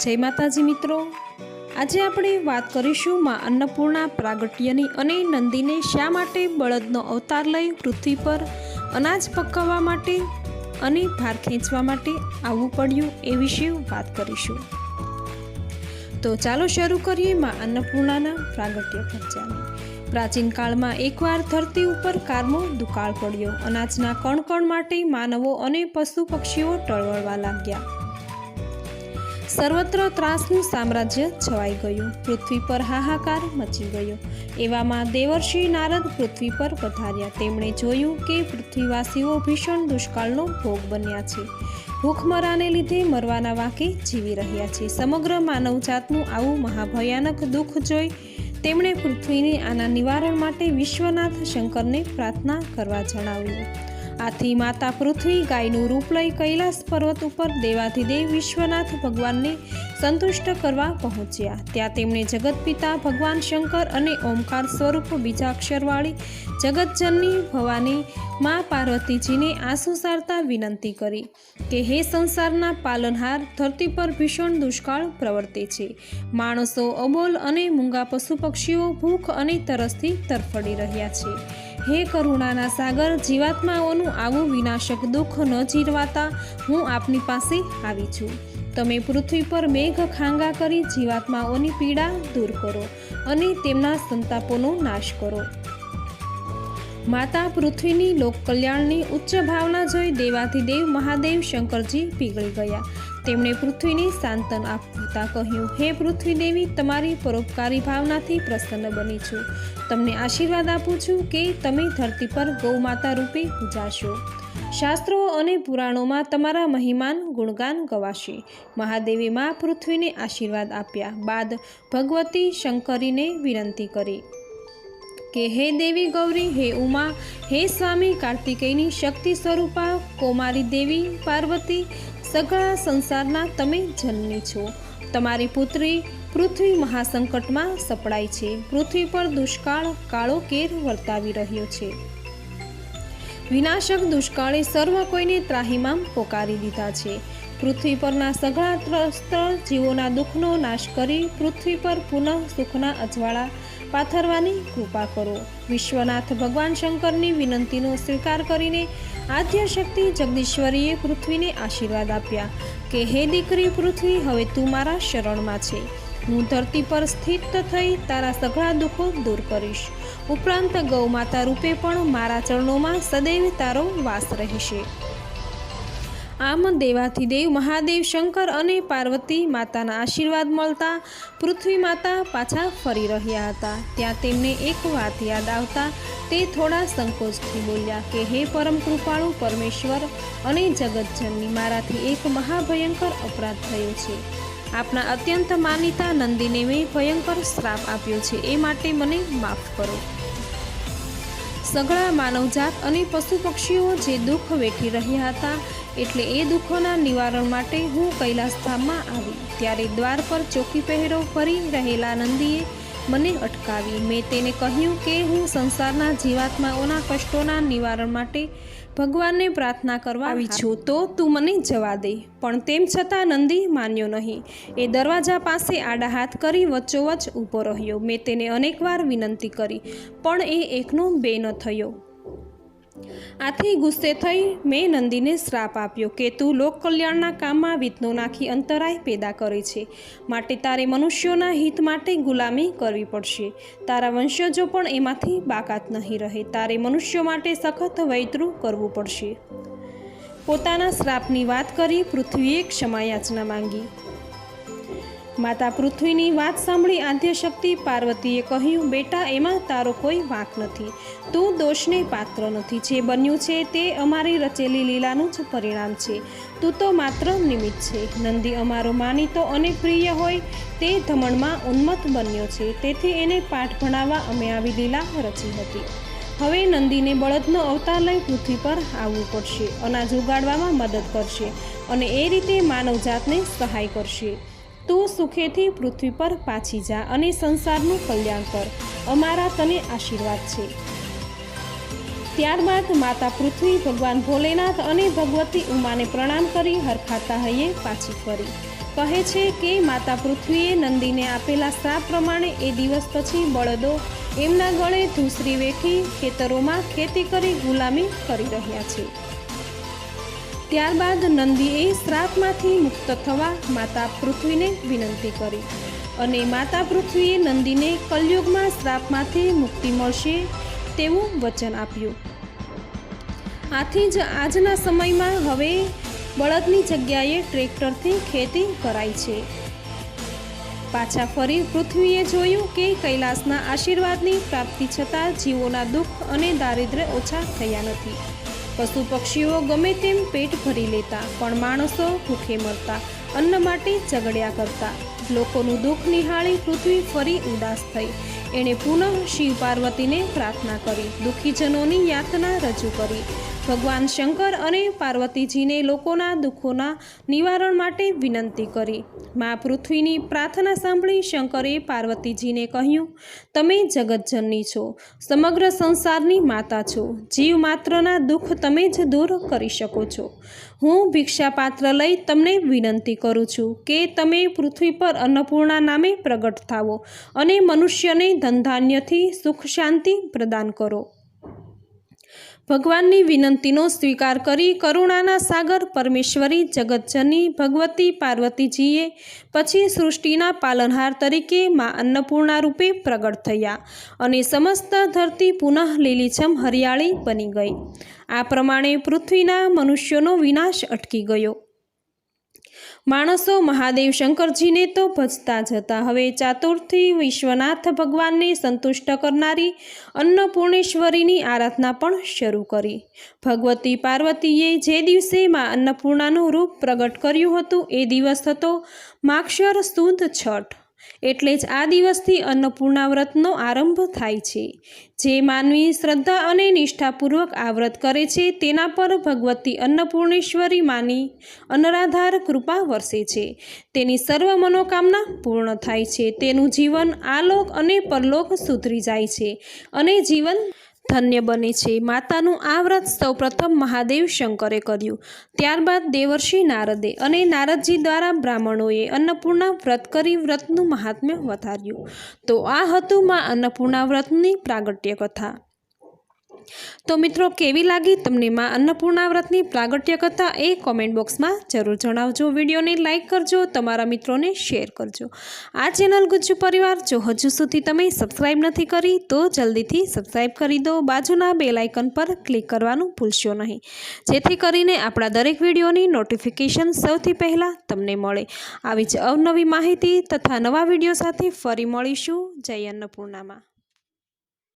જય માતાજી મિત્રો. આજે આપણે વાત કરીશું માં અન્નપૂર્ણા પ્રાગટ્યની અને નંદીને શા માટે બળદનો અવતાર લઈ પૃથ્વી પર અનાજ પકવવા માટે અને ભાર ખેંચવા માટે આવવું પડ્યું એ વિશે વાત કરીશું. તો ચાલો શરૂ કરીએ માં અન્નપૂર્ણાના પ્રાગટ્ય ખર્ચાની. પ્રાચીન કાળમાં એકવાર ધરતી ઉપર કારમો દુકાળ પડ્યો. અનાજના કણ કણ માટે માનવો અને પશુ પક્ષીઓ ટળવળવા લાગ્યા. સર્વત્ર ત્રાસનું સામ્રાજ્ય છવાઈ ગયું. પૃથ્વી પર હાહાકાર મચી ગયો. એવામાં દેવર્ષિ નારદ પૃથ્વી પર પધાર્યા. તેમણે જોયું કે પૃથ્વીવાસીઓ ભીષણ દુષ્કાળનો ભોગ બન્યા છે. ભૂખમરાને લીધે મરવાના વાંકે જીવી રહ્યા છે. સમગ્ર માનવજાતનું આવું મહાભયાનક દુઃખ જોઈ તેમણે પૃથ્વીને આના નિવારણ માટે વિશ્વનાથ શંકરને પ્રાર્થના કરવા જણાવ્યું. આથી માતા પૃથ્વી ગાયનું રૂપ લઈ કૈલાસ પર્વત ઉપર દેવાધિદેવ વિશ્વનાથ ભગવાનને સંતુષ્ટ કરવા પહોંચ્યા. ત્યાં તેમણે જગતપિતા ભગવાન શંકર અને ઓમકાર સ્વરૂપ બીજાક્ષરવાળી જગતજનની ભવાની મા પાર્વતીજીને આંસુ સારતા વિનંતી કરી કે હે સંસારના પાલનહાર, ધરતી પર ભીષણ દુષ્કાળ પ્રવર્તે છે. માણસો અબોલ અને મૂંગા પશુ પક્ષીઓ ભૂખ અને તરસથી તરફડી રહ્યા છે. હે કરુણાના સાગર જીવાત્માઓનું આવું વિનાશક દુઃખ ન જીરવાતા હું આપની પાસે આવી છું. તમે પૃથ્વી પર મેઘ ખાંગા કરી જીવાત્માઓની પીડા દૂર કરો અને તેમના સંતાપોનો નાશ કરો. માતા પૃથ્વીની લોક કલ્યાણની ઉચ્ચ ભાવના જોઈ દેવાધિદેવ મહાદેવ શંકરજી પીગળી ગયા. તેમણે પૃથ્વીને સાંતન આપતા કહ્યું, હે પૃથ્વી દેવી તમારી પરોપકારી ભાવનાથી પ્રસન્ન બની છું. તમને આશીર્વાદ આપું છું કે તમે ધરતી પર ગૌમાતા રૂપે પૂજાશો. શાસ્ત્રો અને પુરાણોમાં તમારા મહિમાન ગુણગાન ગવાશે. મહાદેવી મા પૃથ્વીને આશીર્વાદ આપ્યા. બાદ ભગવતી શંકરીને વિનંતી કરી. કે હે દેવી ગૌરી, હે ઉમા, હે સ્વામી, કાર્તિકેયની શક્તિ સ્વરૂપા, કોમારી દેવી, પાર્વતી, સગળા સંસારના તમે જનની છો. તમારી પુત્રી પૃથ્વી મહાસંકટમાં સપડાય છે. પૃથ્વી પર દુષ્કાળ, કાળો કેર વર્તાવી રહ્યો છે. વિનાશક દુષ્કાળે સર્વ કોઈને ત્રાહીમામ પોકારી દીધા છે. પૃથ્વી પરના સઘળા ત્રસ્ત જીવોના દુઃખનો નાશ કરી પૃથ્વી પર પુનઃ સુખના અજવાળા પાથરવાની કૃપા કરો. વિશ્વનાથ ભગવાન શંકરની વિનંતીનો સ્વીકાર કરીને આદ્યશક્તિ જગદીશ્વરીએ પૃથ્વીને આશીર્વાદ આપ્યા. કે હે દીકરી પૃથ્વી, હવે તું મારા શરણમાં છે. હું ધરતી પર સ્થિત થઈ તારા સઘળા દુઃખો દૂર કરીશ. ઉપરાંત ગૌમાતા રૂપે પણ મારા ચરણોમાં સદૈવ તારો વાસ રહેશે. આમ દેવાથી દેવ મહાદેવ, શંકર અને પાર્વતી માતાના આશીર્વાદ મળતા પૃથ્વી માતા પાછા ફરી રહ્યા હતા. ત્યાં તેમને એક વાત યાદ આવતા તે થોડા સંકોચથી બોલ્યા કે, હે પરમ કૃપાળુ, પરમેશ્વર અને જગતજનની મારાથી એક મહાભયંકર અપરાધ થયો છે. આપના અત્યંત માનીતા નંદીને મેં ભયંકર શ્રાપ આપ્યો છે. એ માટે મને માફ કરો. સઘળા માનવજાત અને પશુ પક્ષીઓ જે દુઃખ વેઠી રહ્યા હતા એટલે એ દુઃખોના નિવારણ માટે હું કૈલાસધામમાં આવી. ત્યારે દ્વાર પર ચોકી પહેરો ફરી રહેલા નંદીએ મને અટકાવી. મેં તેને કહ્યું કે હું સંસારના જીવાત્માઓના કષ્ટોના નિવારણ માટે ભગવાનને પ્રાર્થના કરવા આવી છું, તો તું મને જવા દે. પણ તેમ છતાં નંદી માન્યો નહીં. એ દરવાજા પાસે આડા હાથ કરી વચ્ચોવચ ઊભો રહ્યો. મેં તેને અનેકવાર વિનંતી કરી, પણ એ એકનો બે ન થયો. આથી ગુસ્સે થઈ મેં નંદીને શ્રાપ આપ્યો કે તું લોક કલ્યાણના કામમાં વિઘ્નો નાખી અંતરાય પેદા કરે છે. માટે તારે મનુષ્યોના હિત માટે ગુલામી કરવી પડશે. તારા વંશજો પણ એમાંથી બાકાત નહીં રહે. તારે મનુષ્યો માટે સખત વૈતરું કરવું પડશે. પોતાના શ્રાપની વાત કરી પૃથ્વીએ ક્ષમાયાચના માંગી. માતા પૃથ્વીની વાત સાંભળી આદ્યશક્તિ પાર્વતીએ કહ્યું, બેટા, એમાં તારો કોઈ વાંક નથી. તું દોષને પાત્ર નથી જે બન્યું છે તે અમારી રચેલી લીલાનું જ પરિણામ છે. તું તો માત્ર નિમિત્ત છે. નંદી અમારો માનીતો અને પ્રિય હોય તે ધમણમાં ઉન્મત્ત બન્યો છે. તેથી એને પાઠ ભણાવવા અમે આવી લીલા રચી હતી. હવે નંદીને બળદનો અવતાર લઈ પૃથ્વી પર આવવું પડશે. અનાજ ઉગાડવામાં મદદ કરશે અને એ રીતે માનવજાતને સહાય કરશે. તું સુખેથી પૃથ્વી પર પાછી જા અને સંસારનું કલ્યાણ કર. અમારા તને આશીર્વાદ છે. ત્યારબાદ માતા પૃથ્વી, ભગવાન ભોલેનાથ અને ભગવતી ઉમાને પ્રણામ કરી, હરખાતા હૈયે પાછી ફરી. કહે છે કે, માતા પૃથ્વીએ નંદીને આપેલા શ્રાપ પ્રમાણે એ દિવસ પછી બળદો એમના ગળે ધૂસરી વેઠી ખેતરોમાં ખેતી કરી ગુલામી કરી રહ્યા છે. ત્યારબાદ નંદીએ શ્રાપમાંથી મુક્ત થવા માતા પૃથ્વીને વિનંતી કરી. અને માતા પૃથ્વીએ નંદીને કલયુગમાં શ્રાપમાંથી મુક્તિ મળશે તેવું વચન આપ્યું. આથી જ આજના સમયમાં હવે બળદની જગ્યાએ ટ્રેક્ટરથી ખેતી કરાય છે. પાછા ફરી પૃથ્વીએ જોયું કે કૈલાસના આશીર્વાદની પ્રાપ્તિ છતાં જીવોના દુઃખ અને દારિદ્ર્ય ઓછા થયા નથી. પશુ પક્ષીઓ ગમે તેમ પેટ ભરી લેતા, પણ માણસો ભૂખે મરતા, અન્ન માટે ઝઘડ્યા કરતા. લોકોનું દુઃખ નિહાળી પૃથ્વી ફરી ઉદાસ થઈ. એણે પુનઃ શિવ પાર્વતીને પ્રાર્થના કરી. દુઃખીજનોની યાતના રજૂ કરી. ભગવાન શંકર અને પાર્વતીજીને લોકોના દુઃખોના નિવારણ માટે વિનંતી કરી. મા પૃથ્વીની પ્રાર્થના સાંભળી શંકરે પાર્વતીજીને કહ્યું, તમે જગતજનની છો, સમગ્ર સંસારની માતા છો. જીવ માત્રના દુઃખ તમે જ દૂર કરી શકો છો. હું ભિક્ષાપાત્ર લઈ તમને વિનંતી કરું છું કે તમે પૃથ્વી પર અન્નપૂર્ણા નામે પ્રગટ થાવો અને મનુષ્યને ધનધાન્યથી સુખ શાંતિ પ્રદાન કરો. ભગવાનની વિનંતીનો સ્વીકાર કરી કરુણાના સાગર પરમેશ્વરી જગતજની ભગવતી પાર્વતીજીએ પછી સૃષ્ટિના પાલનહાર તરીકે મા અન્નપૂર્ણા રૂપે પ્રગટ થયા અને સમસ્ત ધરતી પુનઃ લીલીછમ હરિયાળી બની ગઈ. આ પ્રમાણે પૃથ્વીના મનુષ્યોનો વિનાશ અટકી ગયો. માણસો મહાદેવ શંકરજીને તો ભજતા જ હતા. હવે ચાતુર્થી વિશ્વનાથ ભગવાનને સંતુષ્ટ કરનારી અન્નપૂર્ણેશ્વરીની આરાધના પણ શરૂ કરી. ભગવતી પાર્વતીએ જે દિવસે માં અન્નપૂર્ણાનું રૂપ પ્રગટ કર્યું હતું, એ દિવસ હતો માક્ષર સુદ છઠ. એટલે જ આ દિવસથી અન્નપૂર્ણા વ્રતનો આરંભ થાય છે. જે માનવી શ્રદ્ધા અને નિષ્ઠાપૂર્વક આ વ્રત કરે છે, તેના પર ભગવતી અન્નપૂર્ણેશ્વરી માની અનરાધાર કૃપા વરસે છે. તેની સર્વ મનોકામના પૂર્ણ થાય છે. તેનું જીવન આલોક અને પરલોક સુધરી જાય છે અને જીવન ધન્ય બને છે. માતાનું આ વ્રત સૌપ્રથમ મહાદેવ શંકરે કર્યું. ત્યારબાદ દેવર્ષિ નારદે અને નારદજી દ્વારા બ્રાહ્મણોએ અન્નપૂર્ણા વ્રત કરી વ્રતનું મહાત્મ્ય વધાર્યું. તો આ હતું માં અન્નપૂર્ણા વ્રતની પ્રાગટ્ય કથા તો મિત્રો, કેવી લાગી તમને માં અન્નપૂર્ણા વ્રતની પ્રાગટ્ય કથા એ કોમેન્ટ બોક્સમાં જરૂર જણાવજો. વિડીયોને લાઇક કરજો, તમારા મિત્રોને શેર કરજો. આ ચેનલ ગુજ્જુ પરિવાર, જો હજુ સુધી તમે સબસ્ક્રાઈબ નથી કરી, તો જલ્દીથી સબસ્ક્રાઈબ કરી દો. બાજુના બે લાઇકન પર ક્લિક કરવાનું ભૂલશો નહીં. જેથી કરીને આપણા દરેક વિડીયોની નોટિફિકેશન સૌથી પહેલાં તમને મળે. આવી જ અવનવી માહિતી તથા નવા વીડિયો સાથે ફરી મળીશું. જય અન્નપૂર્ણામાં.